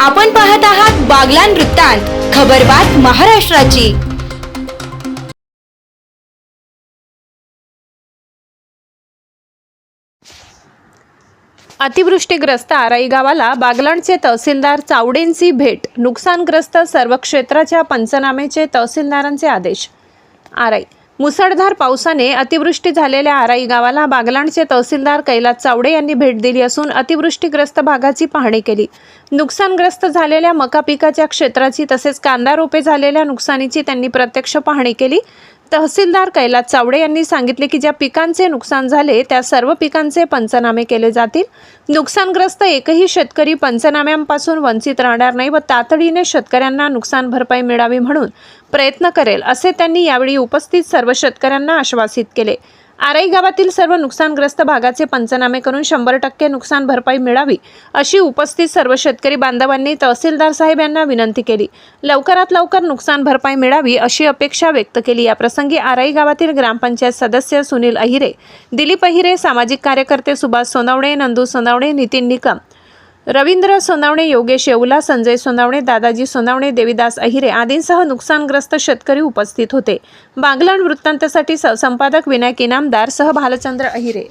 आपण पाहत आहात बागलान वृत्तांत खबरबात महाराष्ट्राची. अतिवृष्टीग्रस्त आराई गावाला बागलाणचे तहसीलदार चावडेंची भेट नुकसानग्रस्त सर्व क्षेत्राच्या पंचनामेचे तहसीलदारांचे आदेश. आराई मुसळधार पावसाने अतिवृष्टी झालेल्या आराई गावाला बागलाणचे तहसीलदार कैलास चावडे यांनी भेट दिली असून अतिवृष्टीग्रस्त भागाची पाहणी केली. नुकसानग्रस्त झालेल्या मका पिकाच्या क्षेत्राची तसेच कांदा रोपे झालेल्या नुकसानीची त्यांनी प्रत्यक्ष पाहणी केली. तहसीलदार कैलास चावडे यांनी सांगितले की ज्या पिकांचे नुकसान झाले त्या सर्व पिकांचे पंचनामे केले जातील. नुकसानग्रस्त एकही शेतकरी पंचनाम्यांपासून वंचित राहणार नाही व तातडीने शेतकऱ्यांना नुकसान भरपाई मिळावी म्हणून प्रयत्न करेल असे त्यांनी यावेळी उपस्थित सर्व शेतकऱ्यांना आश्वासित केले. आराई गावातील सर्व नुकसानग्रस्त भागाचे पंचनामे करून शंभर टक्के नुकसान भरपाई मिळावी अशी उपस्थित सर्व शेतकरी बांधवांनी तहसीलदार साहेब यांना विनंती केली. लवकरात लवकर नुकसान भरपाई मिळावी अशी अपेक्षा व्यक्त केली. या प्रसंगी आराई गावातील ग्रामपंचायत सदस्य सुनील अहिरे दिलीप अहिरे सामाजिक कार्यकर्ते सुभाष सोनावणे नंदू सोनवणे नितीन निकम रवींद्र सोनावणे योगेश येवला संजय सोनावणे दादाजी सोनावणे देवीदास अहिरे आदींसह नुकसानग्रस्त शेतकरी उपस्थित होते. बागलाण वृत्तांतासाठी सहसंपादक विनायक इनामदार सह भालचंद्र अहिरे.